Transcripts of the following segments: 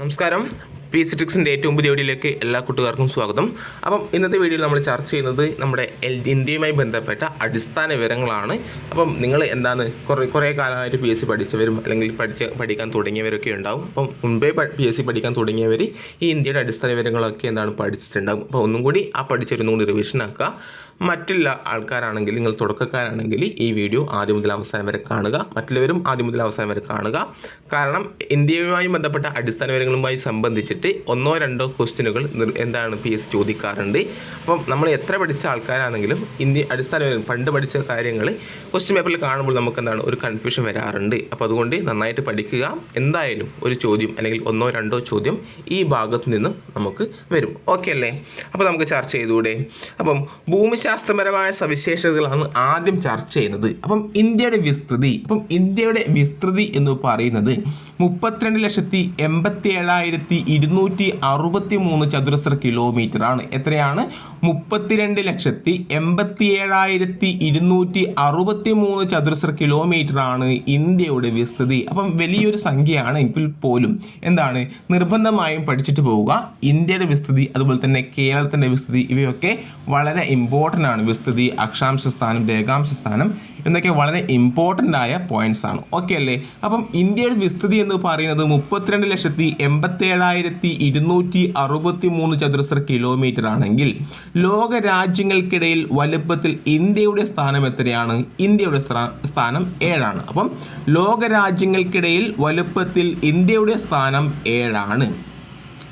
നമസ്കാരം പി സിറ്റിക്സിന്റെ ഏറ്റവും പുതിയ വീഡിയോയിലേക്ക് എല്ലാ കൂട്ടുകാർക്കും സ്വാഗതം. അപ്പം ഇന്നത്തെ വീഡിയോയിൽ നമ്മൾ ചർച്ച ചെയ്യുന്നത് നമ്മുടെ എൽ ഇന്ത്യയുമായി ബന്ധപ്പെട്ട അടിസ്ഥാന വിവരങ്ങളാണ്. അപ്പം നിങ്ങൾ എന്താണ് കുറേ കുറേ കാലമായിട്ട് പി എസ് സി പഠിച്ചവരും അല്ലെങ്കിൽ പഠിച്ച് പഠിക്കാൻ തുടങ്ങിയവരൊക്കെ ഉണ്ടാവും. അപ്പം മുൻപേ പി എസ് സി പഠിക്കാൻ തുടങ്ങിയവർ ഈ ഇന്ത്യയുടെ അടിസ്ഥാന വിവരങ്ങളൊക്കെ എന്താണ് പഠിച്ചിട്ടുണ്ടാകും അപ്പോൾ ഒന്നും കൂടി ആ പഠിച്ചൊരു കൂടി റിവിഷൻ ആക്കുക. മറ്റുള്ള ആൾക്കാരാണെങ്കിൽ നിങ്ങൾ തുടക്കക്കാരാണെങ്കിൽ ഈ വീഡിയോ ആദ്യം മുതൽ അവസാനം വരെ കാണുക. മറ്റുള്ളവരും ആദ്യം മുതൽ അവസാനം വരെ കാണുക. കാരണം ഇന്ത്യയുമായി ബന്ധപ്പെട്ട അടിസ്ഥാന വിവരങ്ങളുമായി സംബന്ധിച്ചിട്ട് ഒന്നോ രണ്ടോ ക്വസ്റ്റ്യനുകൾ എന്താണ് പി എസ് ചോദിക്കാറുണ്ട്. അപ്പം നമ്മൾ എത്ര പഠിച്ച ആൾക്കാരാണെങ്കിലും ഇന്ത്യ അടിസ്ഥാന പണ്ട് പഠിച്ച കാര്യങ്ങൾ ക്വസ്റ്റ്യൻ പേപ്പറിൽ കാണുമ്പോൾ നമുക്ക് എന്താണ് ഒരു കൺഫ്യൂഷൻ വരാറുണ്ട്. അപ്പോൾ അതുകൊണ്ട് നന്നായിട്ട് പഠിക്കുക. എന്തായാലും ഒരു ചോദ്യം അല്ലെങ്കിൽ ഒന്നോ രണ്ടോ ചോദ്യം ഈ ഭാഗത്തു നിന്നും നമുക്ക് വരും. ഓക്കെ അല്ലേ? അപ്പോൾ നമുക്ക് ചർച്ച ചെയ്തുകൂടെ? അപ്പം ഭൂമിശാസ്ത്രപരമായ സവിശേഷതകളാണ് ആദ്യം ചർച്ച ചെയ്യുന്നത്. അപ്പം ഇന്ത്യയുടെ വിസ്തൃതി അപ്പം ഇന്ത്യയുടെ വിസ്തൃതി എന്ന് പറയുന്നത് മുപ്പത്തിരണ്ട് ലക്ഷത്തി എൺപത്തി ഏഴായിരത്തി ഇരുന്നൂറ്റി അറുപത്തി മൂന്ന് ചതുരശ്ര കിലോമീറ്റർ ആണ് എത്രയാണ്? മുപ്പത്തിരണ്ട് ലക്ഷത്തി എൺപത്തി ഏഴായിരത്തി ഇരുന്നൂറ്റി അറുപത്തി മൂന്ന് ചതുരശ്ര കിലോമീറ്റർ ആണ് ഇന്ത്യയുടെ വിസ്തൃതി. അപ്പം വലിയൊരു സംഖ്യയാണ് എങ്കിൽ പോലും എന്താണ്? നിർബന്ധമായും പഠിച്ചിട്ട് പോവുക. ഇന്ത്യയുടെ വിസ്തൃതി അതുപോലെ തന്നെ കേരളത്തിന്റെ വിസ്തൃതി ഇവയൊക്കെ വളരെ ഇമ്പോർട്ടന്റ് ആണ്. വിസ്തൃതി അക്ഷാംശ സ്ഥാനം രേഖാംശ സ്ഥാനം എന്നൊക്കെ വളരെ ഇമ്പോർട്ടന്റ് ആയ പോയിന്റ്സ് ആണ്. ഓക്കെ അല്ലേ? അപ്പം ഇന്ത്യയുടെ വിസ്തൃതി എന്ന് പറയുന്നത് മുപ്പത്തിരണ്ട് ലക്ഷത്തി എൺപത്തി ഏഴായിരത്തി ഇരുന്നൂറ്റി അറുപത്തി മൂന്ന് ചതുരശ്ര കിലോമീറ്റർ ആണെങ്കിൽ ലോക രാജ്യങ്ങൾക്കിടയിൽ വലുപ്പത്തിൽ ഇന്ത്യയുടെ സ്ഥാനം എത്രയാണ്? ഇന്ത്യയുടെ സ്ഥാ- സ്ഥാനം ഏഴാണ്. അപ്പം ലോക രാജ്യങ്ങൾക്കിടയിൽ വലുപ്പത്തിൽ ഇന്ത്യയുടെ സ്ഥാനം ഏഴാണ്.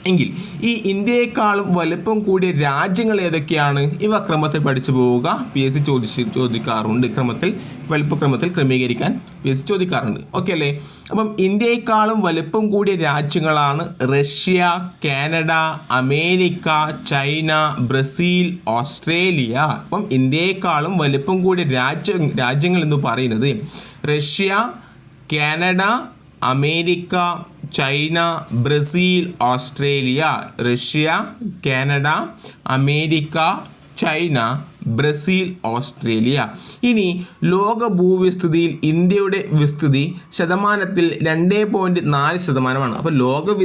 എങ്കിൽ ഈ ഇന്ത്യയെക്കാളും വലുപ്പം കൂടിയ രാജ്യങ്ങൾ ഏതൊക്കെയാണ്? ഇവ ക്രമത്തിൽ പഠിച്ചു പോവുക. പി എസ് സി ചോദിച്ച് ചോദിക്കാറുണ്ട്. ക്രമത്തിൽ വലുപ്പക്രമത്തിൽ ക്രമീകരിക്കാൻ പി എസ് സി ചോദിക്കാറുണ്ട്. ഓക്കെ അല്ലേ? അപ്പം ഇന്ത്യയെക്കാളും വലുപ്പം കൂടിയ രാജ്യങ്ങളാണ് Russia Canada America China Brazil Australia. അപ്പം ഇന്ത്യയെക്കാളും വലുപ്പം കൂടിയ രാജ്യ രാജ്യങ്ങൾ എന്ന് പറയുന്നത് Russia Canada America China Brazil Australia Russia Canada America China Brazil Australia. ഇനി ലോക ഭൂവിസ്തൃതിയിൽ ഇന്ത്യയുടെ വിസ്തൃതി ശതമാനത്തിൽ രണ്ട് പോയിന്റ് നാല് ശതമാനമാണ്. അപ്പോൾ ലോക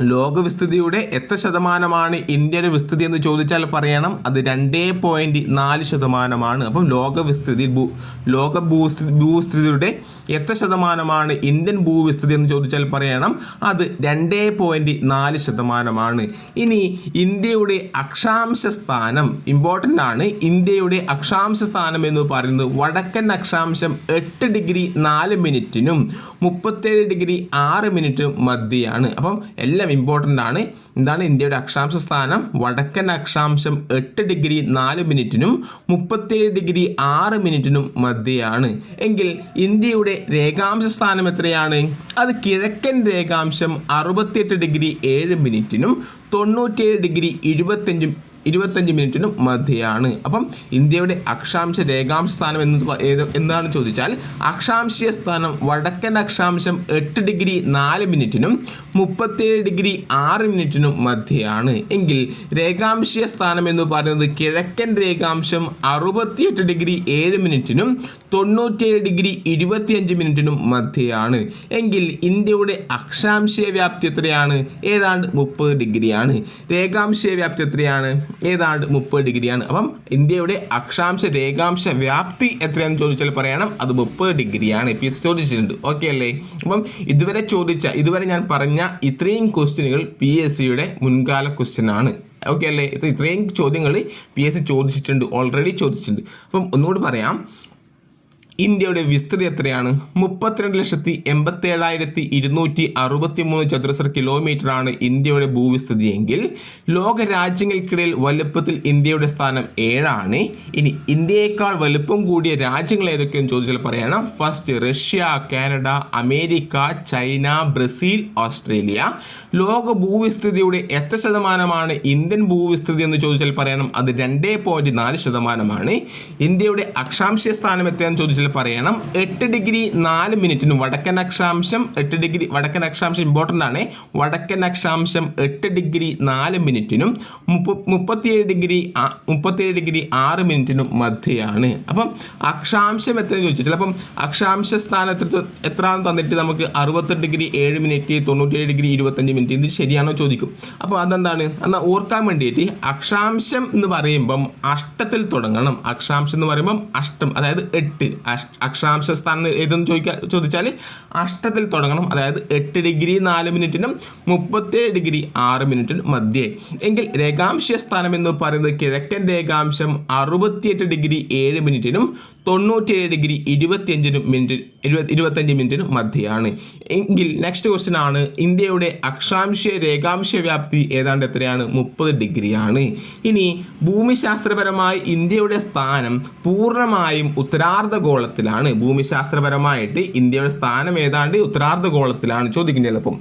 വി ലോക വിസ്തൃതിയുടെ എത്ര ശതമാനമാണ് ഇന്ത്യയുടെ വിസ്തൃതി എന്ന് ചോദിച്ചാൽ പറയണം അത് രണ്ടേ പോയിന്റ് നാല് ശതമാനമാണ്. അപ്പം ലോക വിസ്തൃതി ഭൂ ലോക ഭൂസ്ഥിതി ഭൂസ്ഥിതിയുടെ എത്ര ശതമാനമാണ് ഇന്ത്യൻ ഭൂവിസ്തൃതി എന്ന് ചോദിച്ചാൽ പറയണം അത് രണ്ടേ പോയിന്റ് നാല് ശതമാനമാണ്. ഇനി ഇന്ത്യയുടെ അക്ഷാംശ സ്ഥാനം ഇമ്പോർട്ടന്റ് ആണ്. ഇന്ത്യയുടെ അക്ഷാംശ സ്ഥാനം എന്ന് പറയുന്നത് വടക്കൻ അക്ഷാംശം എട്ട് ഡിഗ്രി നാല് മിനിറ്റിനും മുപ്പത്തേഴ് ഡിഗ്രി ആറ് മിനിറ്റ് മധ്യയാണ് അപ്പം എല്ലാം ഇമ്പോർട്ടന്റ് ആണ്. എന്താണ് ഇന്ത്യയുടെ അക്ഷാംശ സ്ഥാനം. വടക്കൻ അക്ഷാംശം എട്ട് ഡിഗ്രി നാല് മിനിറ്റിനും മുപ്പത്തേഴ് ഡിഗ്രി ആറ് മിനിറ്റിനും മധ്യയാണ് എങ്കിൽ ഇന്ത്യയുടെ രേഖാംശ സ്ഥാനം എത്രയാണ്? അത് കിഴക്കൻ രേഖാംശം അറുപത്തിയെട്ട് ഡിഗ്രി ഏഴ് മിനിറ്റിനും തൊണ്ണൂറ്റിയേഴ് ഡിഗ്രി ഇരുപത്തഞ്ചും ഇരുപത്തഞ്ച് മിനിറ്റിനും മധ്യയാണ്. അപ്പം ഇന്ത്യയുടെ അക്ഷാംശ രേഖാംശ സ്ഥാനം എന്ന് ഏത് എന്താണ് ചോദിച്ചാൽ അക്ഷാംശീയ സ്ഥാനം വടക്കൻ അക്ഷാംശം എട്ട് ഡിഗ്രി നാല് മിനിറ്റിനും മുപ്പത്തേഴ് ഡിഗ്രി ആറ് മിനിറ്റിനും മധ്യയാണ്. എങ്കിൽ രേഖാംശീയ സ്ഥാനം എന്ന് പറയുന്നത് കിഴക്കൻ രേഖാംശം അറുപത്തിയെട്ട് ഡിഗ്രി ഏഴ് മിനിറ്റിനും തൊണ്ണൂറ്റിയേഴ് ഡിഗ്രി ഇരുപത്തിയഞ്ച് മിനിറ്റിനും മധ്യയാണ്. എങ്കിൽ ഇന്ത്യയുടെ അക്ഷാംശീയ വ്യാപ്തി എത്രയാണ്? ഏതാണ്ട് മുപ്പത് ഡിഗ്രിയാണ്. രേഖാംശീയ വ്യാപ്തി എത്രയാണ്? ഏതാണ്ട് മുപ്പത് ഡിഗ്രിയാണ്. അപ്പം ഇന്ത്യയുടെ അക്ഷാംശ രേഖാംശ വ്യാപ്തി എത്രയാണെന്ന് ചോദിച്ചാൽ പറയണം. അത് മുപ്പത് ഡിഗ്രിയാണ്. പി എസ് ചോദിച്ചിട്ടുണ്ട്. ഓക്കെ അല്ലേ? അപ്പം ഇതുവരെ ചോദിച്ച ഇതുവരെ ഞാൻ പറഞ്ഞ ഇത്രയും ക്വസ്റ്റ്യനുകൾ പി എസ് സിയുടെ മുൻകാല ക്വസ്റ്റ്യൻ ആണ്. ഓക്കെ അല്ലേ? ഇത് ഇത്രയും ചോദ്യങ്ങൾ പി എസ് സി ചോദിച്ചിട്ടുണ്ട്. ഓൾറെഡി ചോദിച്ചിട്ടുണ്ട്. അപ്പം ഒന്നുകൂടി പറയാം. ഇന്ത്യയുടെ വിസ്തൃതി എത്രയാണ്? മുപ്പത്തിരണ്ട് ലക്ഷത്തി എൺപത്തി ഏഴായിരത്തി ഇരുന്നൂറ്റി അറുപത്തി മൂന്ന് ചതുരശ്ര കിലോമീറ്റർ ആണ് ഇന്ത്യയുടെ ഭൂവിസ്തൃതി എങ്കിൽ ലോക രാജ്യങ്ങൾക്കിടയിൽ വലുപ്പത്തിൽ ഇന്ത്യയുടെ സ്ഥാനം ഏഴാണ്. ഇനി ഇന്ത്യയേക്കാൾ വലുപ്പം കൂടിയ രാജ്യങ്ങൾ ഏതൊക്കെയെന്ന് ചോദിച്ചാൽ പറയണം. First Russia Canada America China Brazil Australia. ലോക ഭൂവിസ്തൃതിയുടെ എത്ര ശതമാനമാണ് ഇന്ത്യൻ ഭൂവിസ്തൃതി എന്ന് ചോദിച്ചാൽ പറയണം. അത് രണ്ടേ പോയിന്റ് നാല് ശതമാനമാണ്. ഇന്ത്യയുടെ അക്ഷാംശ സ്ഥാനം എത്രയാണെന്ന് ചോദിച്ചാൽ ചോദിച്ചാൽ പറയണം. എട്ട് ഡിഗ്രി നാല് മിനിറ്റിന് വടക്കൻ അക്ഷാംശം എട്ട് ഡിഗ്രി വടക്കൻ അക്ഷാംശം ഇമ്പോർട്ടന്റ് ആണ്. വടക്കൻ അക്ഷാംശം എട്ട് ഡിഗ്രി നാല് മിനിറ്റിനും മുപ്പ മുപ്പത്തിയേഴ് ഡിഗ്രി മുപ്പത്തിയേഴ് ഡിഗ്രി ആറ് മിനിറ്റിനും മധ്യയാണ്. അപ്പം അക്ഷാംശം എത്ര ചോദിച്ചു ചിലപ്പം അക്ഷാംശ സ്ഥാനം എത്ര എത്രയാണെന്ന് തന്നിട്ട് നമുക്ക് അറുപത്തെട്ട് ഡിഗ്രി ഏഴ് മിനിറ്റ് തൊണ്ണൂറ്റിയേഴ് ഡിഗ്രി ഇരുപത്തഞ്ച് മിനിറ്റ് ഇത് ശരിയാണോ ചോദിക്കും. അപ്പോൾ അതെന്താണ്? എന്നാൽ ഓർക്കാൻ വേണ്ടിയിട്ട് അക്ഷാംശം എന്ന് പറയുമ്പം അഷ്ടത്തിൽ തുടങ്ങണം. അക്ഷാംശം എന്ന് പറയുമ്പം അഷ്ടം അതായത് എട്ട്. അക്ഷാംശ സ്ഥാനം ഏതെന്ന് ചോദിക്കുക ചോദിച്ചാൽ അഷ്ടത്തിൽ തുടങ്ങണം. അതായത് എട്ട് ഡിഗ്രി നാല് മിനിറ്റിനും മുപ്പത്തേഴ് ഡിഗ്രി ആറ് മിനിറ്റിനും മധ്യേ. എങ്കിൽ രേഖാംശ സ്ഥാനം എന്ന് പറയുന്നത് കിഴക്കൻ രേഖാംശം അറുപത്തിയെട്ട് ഡിഗ്രി ഏഴ് മിനിറ്റിനും തൊണ്ണൂറ്റിയേഴ് ഡിഗ്രി ഇരുപത്തിയഞ്ചിനും മിനിറ്റ് ഇരുപത്തി ഇരുപത്തഞ്ച് മിനിറ്റിനും മധ്യയാണ്. എങ്കിൽ നെക്സ്റ്റ് ക്വസ്റ്റ്യൻ ആണ്. ഇന്ത്യയുടെ അക്ഷാംശ രേഖാംശ വ്യാപ്തി ഏതാണ്ട് എത്രയാണ്? മുപ്പത് ഡിഗ്രിയാണ്. ഇനി ഭൂമിശാസ്ത്രപരമായി ഇന്ത്യയുടെ സ്ഥാനം പൂർണമായും ഉത്തരാർദ്ധഗോളത്തിലാണ്. ഭൂമിശാസ്ത്രപരമായിട്ട് ഇന്ത്യയുടെ സ്ഥാനം ഏതാണ്ട് ഉത്തരാർദ്ധഗോളത്തിലാണ്. ചോദിക്കുന്നത് ചിലപ്പം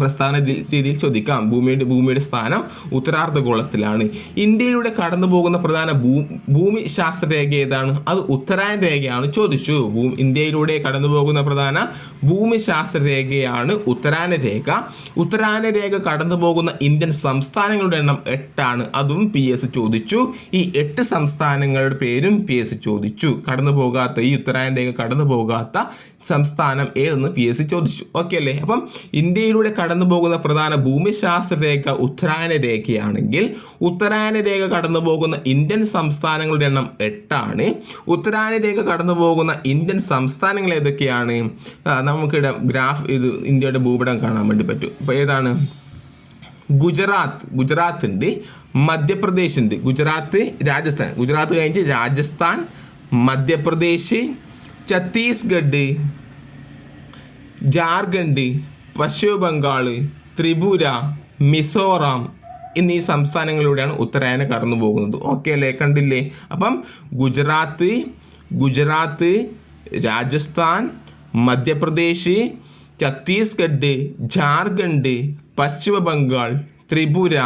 പ്രസ്ഥാന രീതിയിൽ ചോദിക്കാം. ഭൂമിയുടെ ഭൂമിയുടെ സ്ഥാനം ഉത്തരാർദ്ധഗോളത്തിലാണ്. ഇന്ത്യയിലൂടെ കടന്നു പോകുന്ന പ്രധാന ഭൂ ഭൂമി ശാസ്ത്രരേഖ ഏതാണ്? അത് ഉത്തരായൻ രേഖയാണ്. ചോദിച്ചു. ഭൂ ഇന്ത്യയിലൂടെ കടന്നു പോകുന്ന പ്രധാന ഭൂമി ശാസ്ത്രരേഖയാണ് ഉത്തരായന രേഖ. ഉത്തരായന രേഖ കടന്നു പോകുന്ന ഇന്ത്യൻ സംസ്ഥാനങ്ങളുടെ എണ്ണം എട്ടാണ്. അതും പി എസ് ചോദിച്ചു. ഈ എട്ട് സംസ്ഥാനങ്ങളുടെ പേരും പി എസ് ചോദിച്ചു. കടന്നു പോകാത്ത ഈ ഉത്തരായന രേഖ കടന്നു പോകാത്ത സംസ്ഥാനം ഏതെന്ന് പി എസ് ചോദിച്ചു. ഓക്കെ അല്ലേ? അപ്പം ഇന്ത്യയിലൂടെ കടന്നു പോകുന്ന പ്രധാന ഭൂമിശാസ്ത്ര രേഖ ഉത്തരായന രേഖയാണെങ്കിൽ ഉത്തരായന രേഖ കടന്നു പോകുന്ന ഇന്ത്യൻ സംസ്ഥാനങ്ങളുടെ എണ്ണം എട്ടാണ്. ഉത്തരായന രേഖ കടന്നു പോകുന്ന ഇന്ത്യൻ സംസ്ഥാനങ്ങൾ ഏതൊക്കെയാണ്? നമുക്കിവിടെ ഗ്രാഫ് ഇത് ഇന്ത്യയുടെ ഭൂപടം കാണാൻ വേണ്ടി പറ്റും. അപ്പോൾ ഏതാണ്? ഗുജറാത്ത് ഗുജറാത്ത് ഉണ്ട് മധ്യപ്രദേശ് ഉണ്ട് ഗുജറാത്ത് രാജസ്ഥാൻ. ഗുജറാത്ത് കഴിഞ്ഞിട്ട് രാജസ്ഥാൻ മധ്യപ്രദേശ് ഛത്തീസ്ഗഡ് ജാർഖണ്ഡ് പശ്ചിമ ബംഗാൾ ത്രിപുര മിസോറാം എന്നീ സംസ്ഥാനങ്ങളിലൂടെയാണ് ഉത്തരായന കടന്നു പോകുന്നത്. ഓക്കെ അല്ലേ? കണ്ടില്ലേ? അപ്പം ഗുജറാത്ത് ഗുജറാത്ത് രാജസ്ഥാൻ മധ്യപ്രദേശ് ഛത്തീസ്ഗഡ് ജാർഖണ്ഡ് പശ്ചിമ ബംഗാൾ ത്രിപുര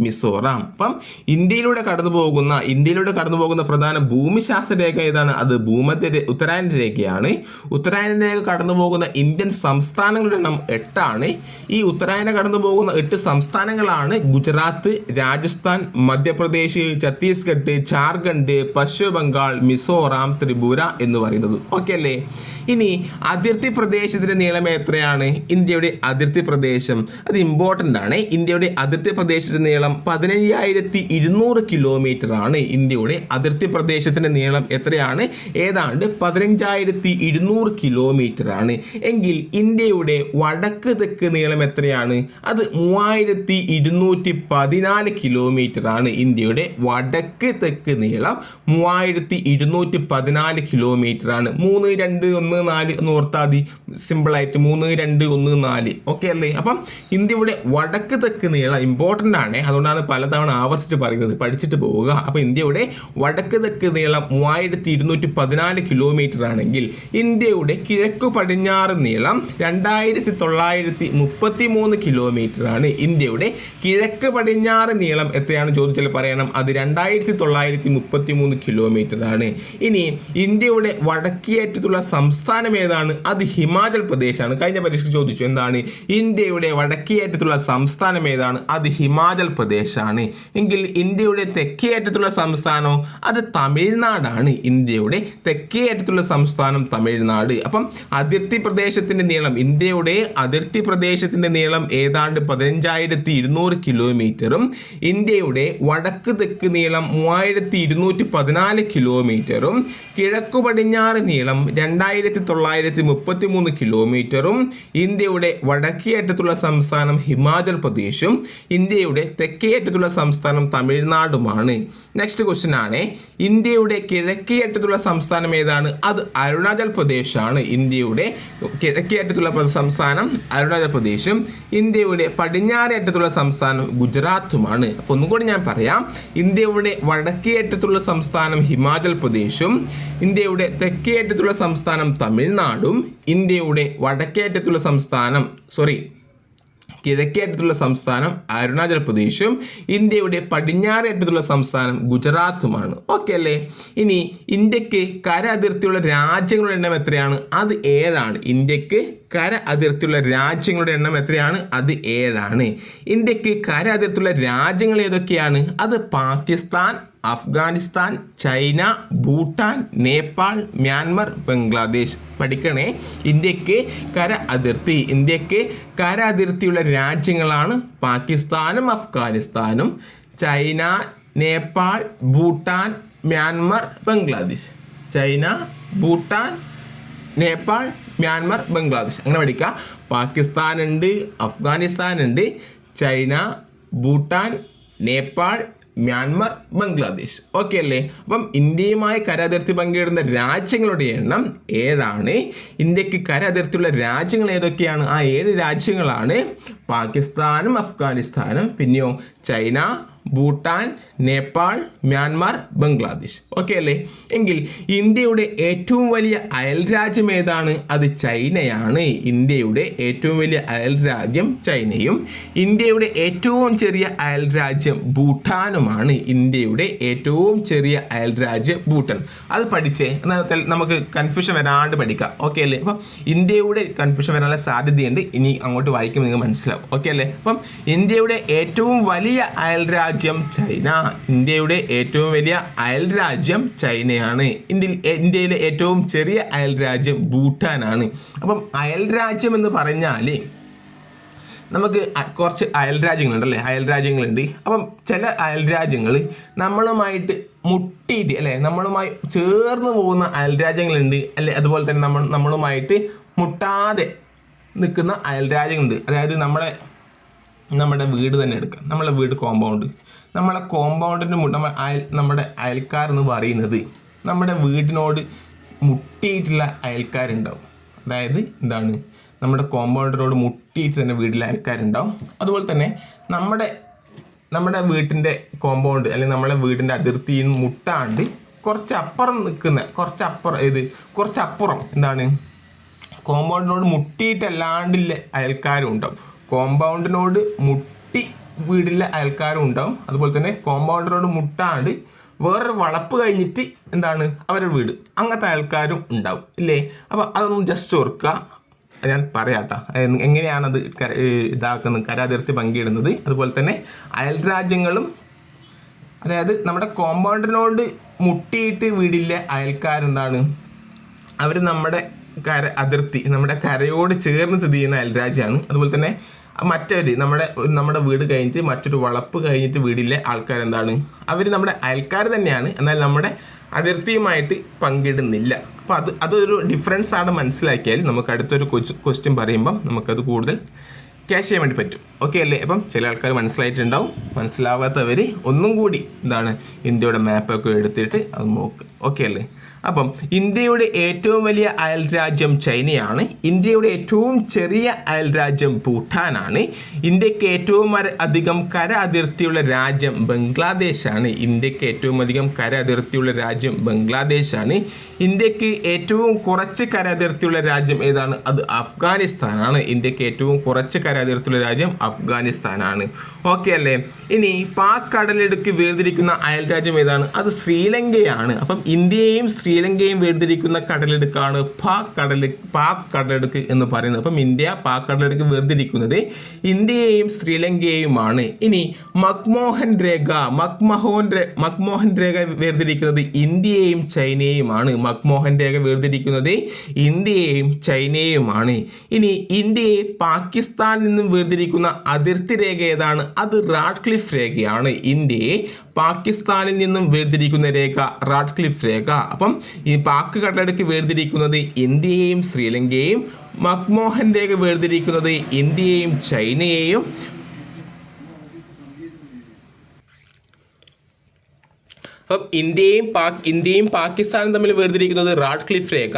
മിസോറാം. അപ്പം ഇന്ത്യയിലൂടെ കടന്നു പോകുന്ന ഇന്ത്യയിലൂടെ കടന്നു പോകുന്ന പ്രധാന ഭൂമിശാസ്ത്ര രേഖ ഏതാണ്? അത് ഭൂമധ്യ ഉത്തരായന രേഖയാണ്. ഉത്തരായന രേഖ കടന്നു പോകുന്ന ഇന്ത്യൻ സംസ്ഥാനങ്ങളുടെ എണ്ണം എട്ടാണ്. ഈ ഉത്തരായന കടന്നു പോകുന്ന എട്ട് സംസ്ഥാനങ്ങളാണ് ഗുജറാത്ത് രാജസ്ഥാൻ മധ്യപ്രദേശ് ഛത്തീസ്ഗഡ് ജാർഖണ്ഡ് പശ്ചിമ ബംഗാൾ മിസോറാം ത്രിപുര എന്ന് പറയുന്നത്. ഓക്കെ അല്ലേ? ഇനി അതിർത്തി പ്രദേശത്തിന്റെ നീളം എത്രയാണ്? ഇന്ത്യയുടെ അതിർത്തി പ്രദേശം. അത് ഇമ്പോർട്ടന്റ് ആണ്. ഇന്ത്യയുടെ അതിർത്തി പ്രദേശത്തിന്റെ നീളം പതിനയ്യായിരത്തി ഇരുന്നൂറ് കിലോമീറ്റർ ആണ് ഇന്ത്യയുടെ അതിർത്തി പ്രദേശത്തിന്റെ നീളം എത്രയാണ്? ഏതാണ്ട് പതിനഞ്ചായിരത്തി ഇരുന്നൂറ് കിലോമീറ്റർ ആണ് എങ്കിൽ ഇന്ത്യയുടെ വടക്ക് തെക്ക് നീളം എത്രയാണ്? അത് മൂവായിരത്തി ഇരുന്നൂറ്റി പതിനാല് കിലോമീറ്റർ ആണ് ഇന്ത്യയുടെ വടക്ക് തെക്ക് നീളം മൂവായിരത്തി ഇരുന്നൂറ്റി പതിനാല് കിലോമീറ്റർ ആണ് മൂന്ന് രണ്ട് ഒന്ന് നാല് എന്ന് ഓർത്താൽ മതി. സിമ്പിളായിട്ട് മൂന്ന് രണ്ട് ഒന്ന് നാല്. ഓക്കെ അല്ലേ? അപ്പം ഇന്ത്യയുടെ വടക്ക് തെക്ക് നീളം ഇമ്പോർട്ടന്റ് ആണ്. അതുകൊണ്ടാണ് പലതവണ ആവർത്തിച്ച് പറയുന്നത്. പഠിച്ചിട്ട് പോവുക. അപ്പോൾ ഇന്ത്യയുടെ വടക്ക് തെക്ക് നീളം മൂവായിരത്തി ഇരുന്നൂറ്റി പതിനാല് കിലോമീറ്റർ ആണെങ്കിൽ ഇന്ത്യയുടെ കിഴക്കു പടിഞ്ഞാറ് നീളം രണ്ടായിരത്തി തൊള്ളായിരത്തി മുപ്പത്തി മൂന്ന് കിലോമീറ്റർ ആണ്. ഇന്ത്യയുടെ കിഴക്ക് പടിഞ്ഞാറ് നീളം എത്രയാണ് ചോദിച്ചാൽ പറയണം. അത് രണ്ടായിരത്തി തൊള്ളായിരത്തി മുപ്പത്തി മൂന്ന് കിലോമീറ്റർ ആണ്. ഇനി ഇന്ത്യയുടെ വടക്കേയറ്റത്തുള്ള സംസ്ഥാനം ഏതാണ്? അത് ഹിമാചൽ പ്രദേശാണ്. കഴിഞ്ഞ പരീക്ഷ ചോദിച്ചു. എന്താണ്? ഇന്ത്യയുടെ വടക്കേയറ്റത്തുള്ള സംസ്ഥാനം ഏതാണ്? അത് ഹിമാചൽ പ്രദേശാണ്. എങ്കിൽ ഇന്ത്യയുടെ തെക്കേ അറ്റത്തുള്ള സംസ്ഥാനം അത് തമിഴ്നാടാണ്. ഇന്ത്യയുടെ തെക്കേ അറ്റത്തുള്ള സംസ്ഥാനം തമിഴ്നാട്. അപ്പം അതിർത്തി പ്രദേശത്തിന്റെ നീളം ഇന്ത്യയുടെ അതിർത്തി പ്രദേശത്തിന്റെ നീളം ഏതാണ്ട് പതിനഞ്ചായിരത്തി ഇരുന്നൂറ് കിലോമീറ്ററും ഇന്ത്യയുടെ വടക്ക് തെക്ക് നീളം മൂവായിരത്തി ഇരുന്നൂറ്റി പതിനാല് കിലോമീറ്ററും കിഴക്കു പടിഞ്ഞാറ് നീളം രണ്ടായിരത്തി തൊള്ളായിരത്തി മുപ്പത്തി മൂന്ന് കിലോമീറ്ററും ഇന്ത്യയുടെ വടക്കേ അറ്റത്തുള്ള സംസ്ഥാനം ഹിമാചൽ പ്രദേശും ഇന്ത്യയുടെ തെക്കേ അറ്റത്തുള്ള സംസ്ഥാനം തമിഴ്നാടുമാണ്. നെക്സ്റ്റ് ക്വസ്റ്റ്യൻ ആണ്. ഇന്ത്യയുടെ കിഴക്കേ അറ്റത്തുള്ള സംസ്ഥാനം ഏതാണ്? അത് അരുണാചൽ പ്രദേശാണ്. ഇന്ത്യയുടെ കിഴക്കേ അറ്റത്തുള്ള സംസ്ഥാനം അരുണാചൽ പ്രദേശും ഇന്ത്യയുടെ പടിഞ്ഞാറേ അറ്റത്തുള്ള സംസ്ഥാനം ഗുജറാത്തുമാണ്. അപ്പോൾ ഒന്നുകൂടി ഞാൻ പറയാം. ഇന്ത്യയുടെ വടക്കേ അറ്റത്തുള്ള സംസ്ഥാനം ഹിമാചൽ പ്രദേശും ഇന്ത്യയുടെ തെക്കേ അറ്റത്തുള്ള സംസ്ഥാനം തമിഴ്നാടും ഇന്ത്യയുടെ വടക്കേ അറ്റത്തുള്ള സംസ്ഥാനം സോറി കിഴക്കേ അറ്റത്തുള്ള സംസ്ഥാനം അരുണാചൽ പ്രദേശും ഇന്ത്യയുടെ പടിഞ്ഞാറേ അറ്റത്തുള്ള സംസ്ഥാനം ഗുജറാത്തുമാണ്. ഓക്കെ അല്ലേ? ഇനി ഇന്ത്യയ്ക്ക് കര അതിർത്തിയുള്ള രാജ്യങ്ങളുടെ എണ്ണം എത്രയാണ്? അത് ഏഴാണ്. ഇന്ത്യയ്ക്ക് കര അതിർത്തിയുള്ള രാജ്യങ്ങളുടെ എണ്ണം എത്രയാണ്? അത് ഏഴാണ്. ഇന്ത്യയ്ക്ക് കര അതിർത്തിയുള്ള രാജ്യങ്ങൾ ഏതൊക്കെയാണ്? അത് പാകിസ്ഥാൻ അഫ്ഗാനിസ്ഥാൻ ചൈന ഭൂട്ടാൻ നേപ്പാൾ മ്യാൻമർ ബംഗ്ലാദേശ്. പഠിക്കണേ ഇന്ത്യയ്ക്ക് കര അതിർത്തി. ഇന്ത്യയ്ക്ക് കര അതിർത്തിയുള്ള രാജ്യങ്ങളാണ് പാകിസ്ഥാനും അഫ്ഗാനിസ്ഥാനും. China Nepal Bhutan Myanmar Bangladesh. China Bhutan Nepal Myanmar Bangladesh. അങ്ങനെ പഠിക്കുക പാകിസ്ഥാനുണ്ട് അഫ്ഗാനിസ്ഥാനുണ്ട്. China Bhutan Nepal Myanmar Bangladesh. Okay അല്ലേ? അപ്പം ഇന്ത്യയുമായി കര അതിർത്തി പങ്കിടുന്ന രാജ്യങ്ങളുടെ എണ്ണം ഏഴാണ് ഇന്ത്യയ്ക്ക് കര അതിർത്തിയുള്ള രാജ്യങ്ങൾ ഏതൊക്കെയാണ്? ആ ഏഴ് രാജ്യങ്ങളാണ്. പാകിസ്ഥാനും അഫ്ഗാനിസ്ഥാനും പിന്നെയോ China Bhutan Nepal Myanmar Bangladesh. Okay അല്ലേ? എങ്കിൽ ഇന്ത്യയുടെ ഏറ്റവും വലിയ അയൽ രാജ്യം ഏതാണ്? അത് ചൈനയാണ്. ഇന്ത്യയുടെ ഏറ്റവും വലിയ അയൽ രാജ്യം ചൈനയും ഇന്ത്യയുടെ ഏറ്റവും ചെറിയ അയൽ രാജ്യം ഭൂട്ടാനുമാണ്. ഇന്ത്യയുടെ ഏറ്റവും ചെറിയ അയൽ രാജ്യം ഭൂട്ടാൻ. അത് പഠിച്ചേ. നമുക്ക് കൺഫ്യൂഷൻ വരാണ്ട് പഠിക്കാം. ഓക്കെ അല്ലേ? അപ്പം ഇന്ത്യയുടെ കൺഫ്യൂഷൻ വരാനുള്ള സാധ്യതയുണ്ട്. ഇനി അങ്ങോട്ട് വായിക്കുമ്പോൾ നിങ്ങൾക്ക് മനസ്സിലാവും. ഓക്കെ അല്ലേ? അപ്പം ഇന്ത്യയുടെ ഏറ്റവും വലിയ അയൽ രാജ്യം ചൈന. ഇന്ത്യയുടെ ഏറ്റവും വലിയ അയൽ രാജ്യം ചൈനയാണ്. ഇന്ത്യയിൽ ഇന്ത്യയിലെ ഏറ്റവും ചെറിയ അയൽ രാജ്യം ഭൂട്ടാനാണ്. അപ്പം അയൽ രാജ്യം എന്ന് പറഞ്ഞാൽ നമുക്ക് കുറച്ച് അയൽ രാജ്യങ്ങളുണ്ടല്ലേ? അയൽ രാജ്യങ്ങളുണ്ട്. അപ്പം ചില അയൽ രാജ്യങ്ങൾ നമ്മളുമായിട്ട് മുട്ടിയിട്ട് അല്ലേ? നമ്മളുമായി ചേർന്ന് പോകുന്ന അയൽ രാജ്യങ്ങളുണ്ട്. അല്ലെ? അതുപോലെ തന്നെ നമ്മൾ നമ്മളുമായിട്ട് മുട്ടാതെ നിൽക്കുന്ന അയൽ രാജ്യങ്ങളുണ്ട്. അതായത് നമ്മുടെ നമ്മുടെ വീട് തന്നെ എടുക്കാം. നമ്മളെ വീട് കോമ്പൗണ്ട് നമ്മളെ കോമ്പൗണ്ടിന് നമ്മൾ അയൽ നമ്മുടെ അയൽക്കാരെന്ന് പറയുന്നത് നമ്മുടെ വീടിനോട് മുട്ടിയിട്ടുള്ള അയൽക്കാരുണ്ടാവും. അതായത് എന്താണ്? നമ്മുടെ കോമ്പൗണ്ടിനോട് മുട്ടിയിട്ട് തന്നെ വീട്ടിലെ അയൽക്കാരുണ്ടാവും. അതുപോലെ തന്നെ നമ്മുടെ നമ്മുടെ വീട്ടിന്റെ കോമ്പൗണ്ട് അല്ലെങ്കിൽ നമ്മുടെ വീടിന്റെ അതിർത്തിയിൽ നിന്ന് മുട്ടാണ്ട് കുറച്ച് അപ്പുറം നിൽക്കുന്ന കുറച്ച് അപ്പുറം ഇത് കുറച്ച് അപ്പുറം എന്താണ്? കോമ്പൗണ്ടിനോട് മുട്ടിയിട്ടല്ലാണ്ടില്ല അയൽക്കാരും ഉണ്ടാവും കോമ്പൗണ്ടിനോട് മുട്ടി വീടിലെ അയൽക്കാരും ഉണ്ടാവും അതുപോലെ തന്നെ കോമ്പൗണ്ടിനോട് മുട്ടാണ്ട് വേറൊരു വളപ്പ് കഴിഞ്ഞിട്ട് എന്താണ്? അവരുടെ വീട്. അങ്ങനത്തെ അയൽക്കാരും ഉണ്ടാവും. ഇല്ലേ? അപ്പോൾ അതൊന്നും ജസ്റ്റ് ഓർക്കുക. ഞാൻ പറയാട്ടോ. എങ്ങനെയാണത് ഇതാക്കുന്നത്? കരാതിർത്തി പങ്കിടുന്നത്. അതുപോലെ തന്നെ അയൽ രാജ്യങ്ങളും അതായത് നമ്മുടെ കോമ്പൗണ്ടിനോട് മുട്ടിയിട്ട് വീടിലെ അയൽക്കാരെന്താണ്? അവർ നമ്മുടെ കര അതിർത്തി നമ്മുടെ കരയോട് ചേർന്ന് സ്ഥിതി ചെയ്യുന്ന അയൽരാജ്യമാണ്. അതുപോലെ തന്നെ മറ്റൊരു നമ്മുടെ നമ്മുടെ വീട് കഴിഞ്ഞിട്ട് മറ്റൊരു വളപ്പ് കഴിഞ്ഞിട്ട് വീടിലെ ആൾക്കാരെന്താണ്? അവർ നമ്മുടെ അയൽക്കാർ തന്നെയാണ്. എന്നാൽ നമ്മുടെ അതിർത്തിയുമായിട്ട് പങ്കിടുന്നില്ല. അപ്പോൾ അത് അതൊരു ഡിഫറൻസ് ആണ് മനസ്സിലാക്കിയാൽ നമുക്ക് അടുത്തൊരു ക്വസ്റ്റ്യൻ പറയുമ്പം നമുക്കത് കൂടുതൽ ക്യാഷ് ചെയ്യാൻ വേണ്ടി പറ്റും. ഓക്കെ അല്ലേ? അപ്പം ചില ആൾക്കാർ മനസ്സിലായിട്ടുണ്ടാവും. മനസ്സിലാവാത്തവർ ഒന്നും കൂടി എന്താണ് ഇന്ത്യയുടെ മാപ്പൊക്കെ എടുത്തിട്ട് അത് നോക്കുക ഓക്കെ അല്ലേ? അപ്പം ഇന്ത്യയുടെ ഏറ്റവും വലിയ അയൽ രാജ്യം ചൈനയാണ്. ഇന്ത്യയുടെ ഏറ്റവും ചെറിയ അയൽ രാജ്യം ഭൂട്ടാനാണ്. ഇന്ത്യയ്ക്ക് ഏറ്റവും അധികം കര അതിർത്തിയുള്ള രാജ്യം ബംഗ്ലാദേശാണ്. ഇന്ത്യയ്ക്ക് ഏറ്റവും അധികം കര അതിർത്തിയുള്ള രാജ്യം ബംഗ്ലാദേശാണ്. ഇന്ത്യയ്ക്ക് ഏറ്റവും കുറച്ച് കര അതിർത്തിയുള്ള രാജ്യം ഏതാണ്? അത് അഫ്ഗാനിസ്ഥാനാണ് ഇന്ത്യയ്ക്ക് ഏറ്റവും കുറച്ച് കര അതിർത്തിയുള്ള രാജ്യം അഫ്ഗാനിസ്ഥാനാണ് ഓക്കെ അല്ലേ? ഇനി പാക് കടലിടുക്ക് വേർതിരിക്കുന്ന അയൽ രാജ്യം ഏതാണ്? അത് ശ്രീലങ്കയാണ്. അപ്പം ഇന്ത്യയെയും ശ്രീലങ്കയും വേർതിരിക്കുന്ന കടലെടുക്കാണ് പാക് കടൽ പാക് കടലെടുക്ക് എന്ന് പറയുന്നത്. അപ്പം ഇന്ത്യ പാക് കടലെടുക്ക് വേർതിരിക്കുന്നത് ഇന്ത്യയെയും ശ്രീലങ്കയെയുമാണ്. ഇനി മക്മോഹൻ രേഖ മക്മഹോൻ മക്മോഹൻ രേഖ വേർതിരിക്കുന്നത് ഇന്ത്യയെയും ചൈനയെയുമാണ്. മക്മോഹൻ രേഖ വേർതിരിക്കുന്നത് ഇന്ത്യയെയും ചൈനയെയുമാണ്. ഇനി ഇന്ത്യയെ പാകിസ്ഥാനിൽ നിന്നും വേർതിരിക്കുന്ന അതിർത്തി രേഖ ഏതാണ്? അത് റാഡ്ക്ലിഫ് രേഖയാണ്. ഇന്ത്യയെ പാകിസ്ഥാനിൽ നിന്നും വേർതിരിക്കുന്ന രേഖ റാഡ്ക്ലിഫ് രേഖ. അപ്പം ഈ പാക്ക് കടലടുക്ക് വേർതിരിക്കുന്നത് ഇന്ത്യയെയും ശ്രീലങ്കയെയും മക്മോഹൻ രേഖ വേർതിരിക്കുന്നത് ഇന്ത്യയെയും ചൈനയെയും അപ്പം ഇന്ത്യയും പാക് ഇന്ത്യയും പാകിസ്ഥാനും തമ്മിൽ വേർതിരിക്കുന്നത് റാഡ് ക്ലിഫ് രേഖ.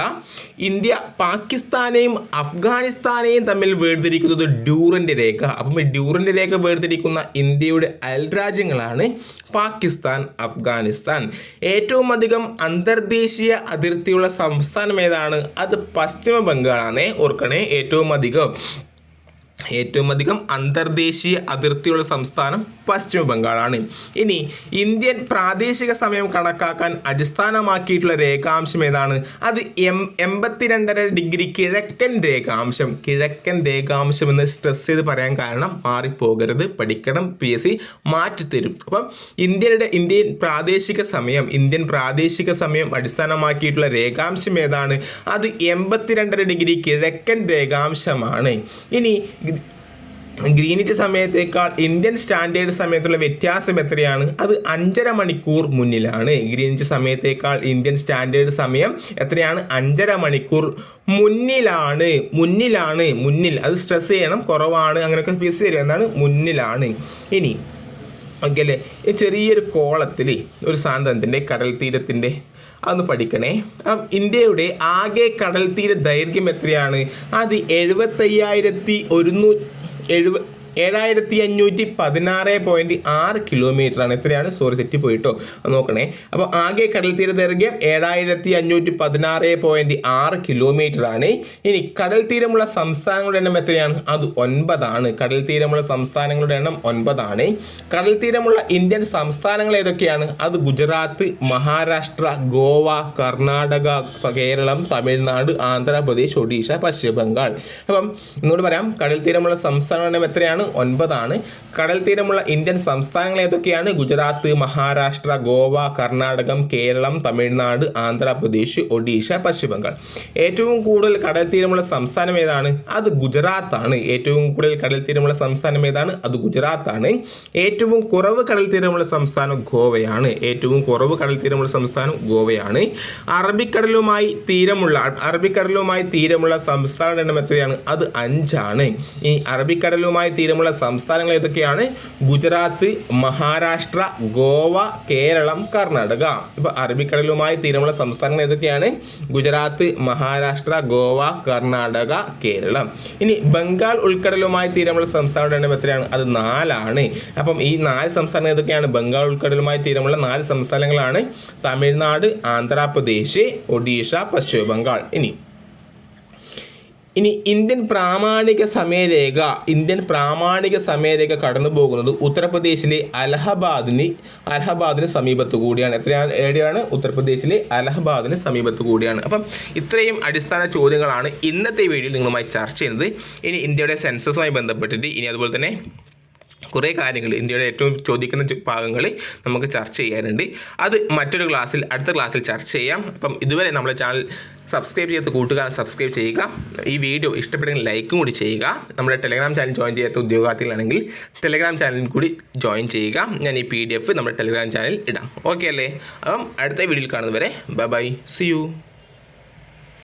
ഇന്ത്യ പാകിസ്ഥാനെയും അഫ്ഗാനിസ്ഥാനെയും തമ്മിൽ വേർതിരിക്കുന്നത് ഡ്യൂറന്റെ രേഖ. അപ്പം ഡ്യൂറന്റെ രേഖ വേർതിരിക്കുന്ന ഇന്ത്യയുടെ അയൽരാജ്യങ്ങളാണ് പാകിസ്ഥാൻ അഫ്ഗാനിസ്ഥാൻ. ഏറ്റവും അധികം അന്തർദേശീയ അതിർത്തിയുള്ള സംസ്ഥാനം ഏതാണ്? അത് പശ്ചിമ ബംഗാളാണ് ഓർക്കണേ ഏറ്റവും അധികം. ഏറ്റവും അധികം അന്തർദേശീയ അതിർത്തിയുള്ള സംസ്ഥാനം പശ്ചിമ ബംഗാളാണ്. ഇനി ഇന്ത്യൻ പ്രാദേശിക സമയം കണക്കാക്കാൻ അടിസ്ഥാനമാക്കിയിട്ടുള്ള രേഖാംശം ഏതാണ്? അത് എം എൺപത്തിരണ്ടര ഡിഗ്രി കിഴക്കൻ രേഖാംശം. കിഴക്കൻ രേഖാംശം എന്ന് സ്ട്രെസ് ചെയ്ത് പറയാൻ കാരണം മാറിപ്പോകരുത്. പഠിക്കണം പി എസ് സി മാറ്റിത്തരും. അപ്പം ഇന്ത്യയുടെ ഇന്ത്യൻ പ്രാദേശിക സമയം ഇന്ത്യൻ പ്രാദേശിക സമയം അടിസ്ഥാനമാക്കിയിട്ടുള്ള രേഖാംശം ഏതാണ്? അത് എൺപത്തിരണ്ടര ഡിഗ്രി കിഴക്കൻ രേഖാംശമാണ്. ഇനി ഗ്രീനിറ്റ് സമയത്തേക്കാൾ ഇന്ത്യൻ സ്റ്റാൻഡേർഡ് സമയത്തുള്ള വ്യത്യാസം എത്രയാണ്? അത് അഞ്ചര മണിക്കൂർ മുന്നിലാണ്. ഗ്രീനിറ്റ് സമയത്തേക്കാൾ ഇന്ത്യൻ സ്റ്റാൻഡേർഡ് സമയം എത്രയാണ്? അഞ്ചര മണിക്കൂർ മുന്നിലാണ്. മുന്നിലാണ്. മുന്നിൽ. അത് സ്ട്രെസ് ചെയ്യണം. കുറവാണ്. അങ്ങനെയൊക്കെ ഫീസ് തരും. എന്നാണ് മുന്നിലാണ്. ഇനി ഓക്കെ അല്ലേ ചെറിയൊരു കോളത്തിൽ ഒരു സാന്തനത്തിന്റെ കടൽ തീരത്തിന്റെ അതൊന്ന് പഠിക്കണേ. ഇന്ത്യയുടെ ആകെ കടൽ തീര ദൈർഘ്യം എത്രയാണ്? അത് എഴുപത്തയ്യായിരത്തി ഒരുന്നൂ എഴുപ ഏഴായിരത്തി അഞ്ഞൂറ്റി പതിനാറ് പോയിന്റ് ആറ് കിലോമീറ്റർ ആണ്. എത്രയാണ് സോറി തെറ്റിപ്പോയിട്ടോ പോയിട്ടോ. നോക്കണേ. അപ്പോൾ ആകെ കടൽ തീര ദൈർഘ്യം ഏഴായിരത്തി അഞ്ഞൂറ്റി പതിനാറ് പോയിന്റ് ആറ് കിലോമീറ്റർ ആണ്. ഇനി കടൽ തീരമുള്ള സംസ്ഥാനങ്ങളുടെ എണ്ണം എത്രയാണ്? അത് ഒൻപതാണ്. കടൽ തീരമുള്ള സംസ്ഥാനങ്ങളുടെ എണ്ണം ഒൻപതാണ്. കടൽ തീരമുള്ള ഇന്ത്യൻ സംസ്ഥാനങ്ങൾ ഏതൊക്കെയാണ്? അത് ഗുജറാത്ത് മഹാരാഷ്ട്ര ഗോവ കർണാടക കേരളം തമിഴ്നാട് ആന്ധ്രാപ്രദേശ് ഒഡീഷ പശ്ചിമ ബംഗാൾ അപ്പം എന്നോട് പറയാം കടൽ തീരമുള്ള സംസ്ഥാനങ്ങളുടെ എണ്ണം എത്രയാണ്? ഒൻപതാണ്. കടൽ തീരമുള്ള ഇന്ത്യൻ സംസ്ഥാനങ്ങൾ ഏതൊക്കെയാണ്? ഗുജറാത്ത് മഹാരാഷ്ട്ര ഗോവ കർണാടകം കേരളം തമിഴ്നാട് ആന്ധ്രാപ്രദേശ് ഒഡീഷ പശ്ചിമ ബംഗാൾ ഏറ്റവും കൂടുതൽ കടൽ തീരമുള്ള സംസ്ഥാനം ഏതാണ്? അത് ഗുജറാത്താണ്. ഏറ്റവും കൂടുതൽ കടൽ തീരമുള്ള സംസ്ഥാനം ഏതാണ്? അത് ഗുജറാത്താണ്. ഏറ്റവും കുറവ് കടൽ തീരമുള്ള സംസ്ഥാനം ഗോവയാണ്. ഏറ്റവും കുറവ് കടൽ തീരമുള്ള സംസ്ഥാനം ഗോവയാണ്. അറബിക്കടലുമായി തീരമുള്ള അറബിക്കടലുമായി തീരമുള്ള സംസ്ഥാന എണ്ണം എത്രയാണ്? അത് അഞ്ചാണ്. ഈ അറബിക്കടലുമായി തീരമുള്ള സംസ്ഥാനങ്ങൾ ഏതൊക്കെയാണ്? ഗുജറാത്ത് മഹാരാഷ്ട്ര ഗോവ കേരളം കർണാടക. ഇപ്പൊ അറബിക്കടലുമായി തീരമുള്ള സംസ്ഥാനങ്ങൾ ഏതൊക്കെയാണ്? ഗുജറാത്ത് മഹാരാഷ്ട്ര ഗോവ കർണാടക കേരളം. ഇനി ബംഗാൾ ഉൾക്കടലുമായി തീരമുള്ള സംസ്ഥാനങ്ങളുടെ എണ്ണം എത്രയാണ്? അത് നാലാണ്. അപ്പം ഈ നാല് സംസ്ഥാനങ്ങൾ ഏതൊക്കെയാണ്? ബംഗാൾ ഉൾക്കടലുമായി തീരമുള്ള നാല് സംസ്ഥാനങ്ങളാണ്. തമിഴ്നാട് ആന്ധ്രാപ്രദേശ് ഒഡീഷ പശ്ചിമ ബംഗാൾ ഇനി ഇനി ഇന്ത്യൻ പ്രാമാണിക സമയരേഖ ഇന്ത്യൻ പ്രാമാണിക സമയരേഖ കടന്നു പോകുന്നത് ഉത്തർപ്രദേശിലെ അലഹബാദിന് അലഹബാദിന് സമീപത്ത് കൂടിയാണ്. എത്രയാണ് എവിടെയാണ്? ഉത്തർപ്രദേശിലെ അലഹബാദിന് സമീപത്ത് കൂടിയാണ്. അപ്പം ഇത്രയും അടിസ്ഥാന ചോദ്യങ്ങളാണ് ഇന്നത്തെ വീഡിയോയിൽ നിങ്ങളുമായി ചർച്ച ചെയ്യുന്നത്. ഇനി ഇന്ത്യയുടെ സെൻസസുമായി ബന്ധപ്പെട്ടിട്ട് ഇനി അതുപോലെ തന്നെ കുറേ കാര്യങ്ങൾ ഇന്ത്യയുടെ ഏറ്റവും ചോദിക്കുന്ന ഭാഗങ്ങൾ നമുക്ക് ചർച്ച ചെയ്യാനുണ്ട്. അത് മറ്റൊരു ക്ലാസ്സിൽ അടുത്ത ക്ലാസ്സിൽ ചർച്ച ചെയ്യാം. അപ്പം ഇതുവരെ നമ്മുടെ ചാനൽ സബ്സ്ക്രൈബ് ചെയ്യാത്ത കൂട്ടുകാർ സബ്സ്ക്രൈബ് ചെയ്യുക. ഈ വീഡിയോ ഇഷ്ടപ്പെടുന്ന ലൈക്കും കൂടി ചെയ്യുക. നമ്മുടെ ടെലഗ്രാം ചാനൽ ജോയിൻ ചെയ്യാത്ത ഉദ്യോഗാർത്ഥികളാണെങ്കിൽ ടെലഗ്രാം ചാനലിൽ കൂടി ജോയിൻ ചെയ്യുക. ഞാൻ ഈ പി ഡി എഫ് നമ്മുടെ ടെലഗ്രാം ചാനലിൽ ഇടാം. ഓക്കെ അല്ലേ? അപ്പം അടുത്ത വീഡിയോയിൽ കാണുന്നവരെ ബൈ ബൈ സി യു